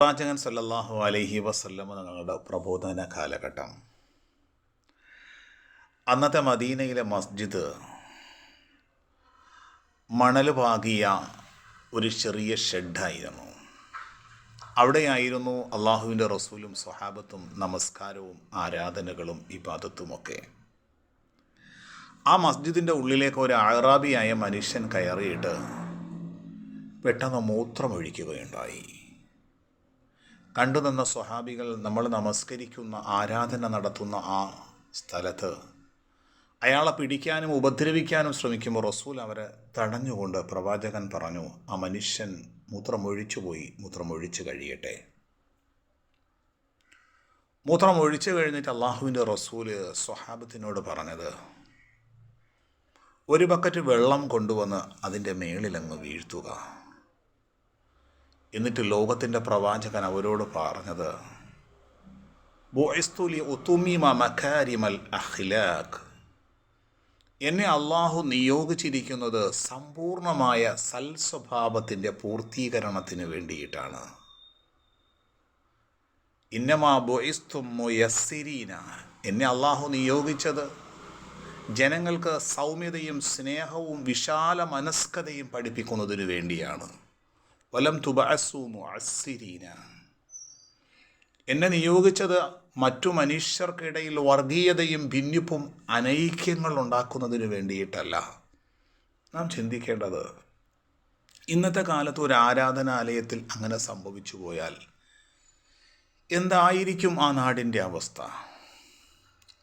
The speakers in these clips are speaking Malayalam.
പ്രവാചകൻ സല്ലാഹു അലഹി വസല്ലമ തങ്ങളുടെ പ്രബോധന കാലഘട്ടം. അന്നത്തെ മദീനയിലെ മസ്ജിദ് മണൽ പാകിയ ഒരു ചെറിയ ഷെഡായിരുന്നു. അവിടെയായിരുന്നു അള്ളാഹുവിന്റെ റസൂലും സ്വഹാബത്തും നമസ്കാരവും ആരാധനകളും ഇബാദത്തുമൊക്കെ. ആ മസ്ജിദിന്റെ ഉള്ളിലേക്ക് ഒരു അറാബിയായ മനുഷ്യൻ കയറിയിട്ട് പെട്ടെന്ന് മൂത്രമൊഴിക്കുകയുണ്ടായി. കണ്ടുനിന്ന സ്വഹാബികൾ നമ്മൾ നമസ്കരിക്കുന്ന ആരാധന നടത്തുന്ന ആ സ്ഥലത്ത് അയാളെ പിടിക്കാനും ഉപദ്രവിക്കാനും ശ്രമിക്കുമ്പോൾ റസൂൽ അവരെ തടഞ്ഞുകൊണ്ട് പ്രവാചകൻ പറഞ്ഞു ആ മനുഷ്യൻ മൂത്രമൊഴിച്ചു പോയി മൂത്രമൊഴിച്ചു കഴിയട്ടെ. മൂത്രമൊഴിച്ചു കഴിഞ്ഞിട്ട് അള്ളാഹുവിന്റെ റസൂൽ സ്വഹാബത്തിനോട് പറഞ്ഞത് ഒരു ബക്കറ്റ് വെള്ളം കൊണ്ടുവന്ന് അതിന്റെ മേളിലങ്ങ് വീഴ്ത്തുക. എന്നിട്ട് ലോകത്തിന്റെ പ്രവാചകൻ അവരോട് പറഞ്ഞത് എന്നെ അള്ളാഹു നിയോഗിച്ചിരിക്കുന്നത് സമ്പൂർണമായ സൽസ്വഭാവത്തിന്റെ പൂർത്തീകരണത്തിന് വേണ്ടിയിട്ടാണ്. ഇന്നമാ ബൊയിസ്തുമു എന്നെ അള്ളാഹു നിയോഗിച്ചത് ജനങ്ങൾക്ക് സൗമ്യതയും സ്നേഹവും വിശാല മനസ്കതയും പഠിപ്പിക്കുന്നതിന് വേണ്ടിയാണ്. വലം തുബഅസു മുഅസ്സിരീന. എന്നെ നിയോഗിച്ചത് മറ്റു മനുഷ്യർക്കിടയിൽ വർഗീയതയും ഭിന്നിപ്പും അനൈക്യങ്ങൾ ഉണ്ടാക്കുന്നതിന് വേണ്ടിയിട്ടല്ല. നാം ചിന്തിക്കേണ്ടത് ഇന്നത്തെ കാലത്ത് ഒരു ആരാധനാലയത്തിൽ അങ്ങനെ സംഭവിച്ചു പോയാൽ എന്തായിരിക്കും ആ നാടിന്റെ അവസ്ഥ?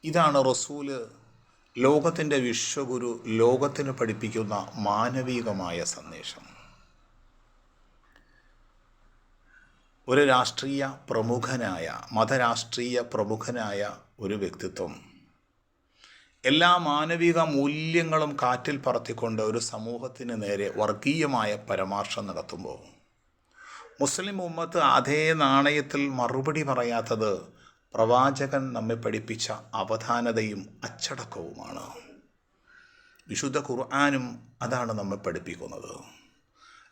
ഇതാണ് റസൂൽ ലോകത്തിന്റെ വിശ്വഗുരു ലോകത്തിന് പഠിപ്പിക്കുന്ന മാനവികമായ സന്ദേശം. ഒരു രാഷ്ട്രീയ പ്രമുഖനായ മതരാഷ്ട്രീയ പ്രമുഖനായ ഒരു വ്യക്തിത്വം. എല്ലാ മാനവിക മൂല്യങ്ങളും കാറ്റിൽ പറത്തിക്കൊണ്ട് ഒരു സമൂഹത്തിന് നേരെ വർഗീയമായ പരാമർശം നടത്തുമ്പോൾ മുസ്ലിം ഉമ്മത്ത് അതേ നാണയത്തിൽ മറുപടി പറയാത്തത് പ്രവാചകൻ നമ്മെ പഠിപ്പിച്ച അവധാനതയും അച്ചടക്കവുമാണ്. വിശുദ്ധ ഖുർആാനും അതാണ് നമ്മെ പഠിപ്പിക്കുന്നത്.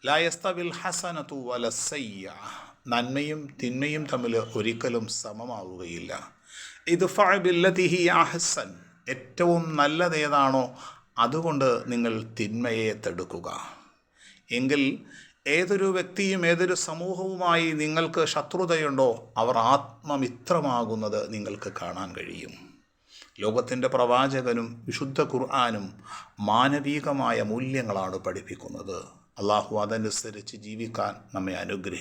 ലായസ്തവിൽ ഹസനത്തു വലസയ്യ. നന്മയും തിന്മയും തമ്മിൽ ഒരിക്കലും സമമാവുകയില്ല. ഇത് ഫില്ലതിഹി അഹസൻ. ഏറ്റവും നല്ലതേതാണോ അതുകൊണ്ട് നിങ്ങൾ തിന്മയെ തടുക്കുക. എങ്കിൽ ഏതൊരു വ്യക്തിയും ഏതൊരു സമൂഹവുമായി നിങ്ങൾക്ക് ശത്രുതയുണ്ടോ അവർ ആത്മമിത്രമാകുന്നത് നിങ്ങൾക്ക് കാണാൻ കഴിയും. ലോകത്തിന്റെ പ്രവാചകനും വിശുദ്ധ ഖുർആാനും മാനവികമായ മൂല്യങ്ങളാണ് പഠിപ്പിക്കുന്നത്. അള്ളാഹു അതനുസരിച്ച് ജീവിക്കാൻ നമ്മെ അനുഗ്രഹിക്കും.